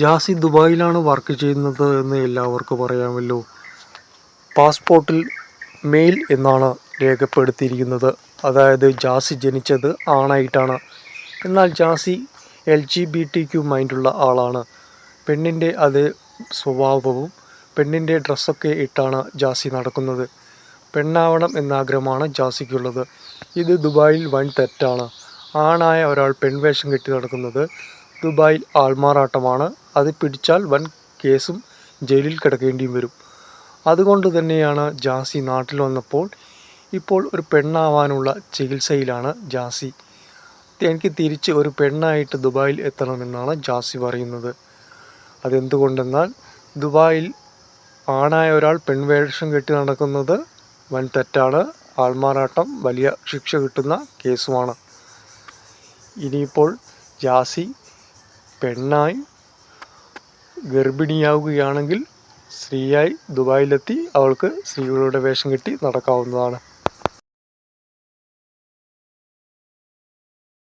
ജാസി ദുബായിലാണ് വർക്ക് ചെയ്യുന്നത് എന്ന് എല്ലാവർക്കും അറിയാമല്ലോ പാസ്പോർട്ടിൽ മെയിൽ എന്നാണ് രേഖപ്പെടുത്തിയിരിക്കുന്നത്. അതായത് ജാസി ജനിച്ചത് ആണായിട്ടാണ്. എന്നാൽ Jassi L G B T Q മൈൻഡുള്ള ആളാണ്. പെണ്ണിന്റെ അതേ സ്വഭാവവും പെണ്ണിന്റെ ഡ്രസ്സൊക്കെ ഇട്ടാണ് ജാസി നടക്കുന്നത്. പെണ്ണാവണം എന്നാഗ്രഹമാണ് ജാസിക്കുള്ളത്. ഇത് ദുബായിൽ വൻ തെറ്റാണ്. ആണായ ഒരാൾ പെൺവേഷം കെട്ടി നടക്കുന്നത് ദുബായിൽ ആൾമാറാട്ടമാണ്. അത് പിടിച്ചാൽ വൻ കേസും ജയിലിൽ കിടക്കേണ്ടിയും വരും. അതുകൊണ്ട് തന്നെയാണ് ജാസി നാട്ടിൽ വന്നപ്പോൾ ഇപ്പോൾ ഒരു പെണ്ണാവാനുള്ള ചികിത്സയിലാണ് ജാസി. എനിക്ക് തിരിച്ച് ഒരു പെണ്ണായിട്ട് ദുബായിൽ എത്തണമെന്നാണ് ജാസി പറയുന്നത്. അതെന്തുകൊണ്ടെന്നാൽ ദുബായിൽ ആണായ ഒരാൾ പെൺവേഷം കെട്ടി നടക്കുന്നത് വൻ തെറ്റാണ് ആൾമാറാട്ടം വലിയ ശിക്ഷ കിട്ടുന്ന കേസുമാണ്. ഇനിയിപ്പോൾ ജാസി പെണ്ണായി ഗർഭിണിയാവുകയാണെങ്കിൽ സ്ത്രീയായി ദുബായിലെത്തി അവൾക്ക് സ്ത്രീകളുടെ വേഷം കെട്ടി നടക്കാവുന്നതാണ്.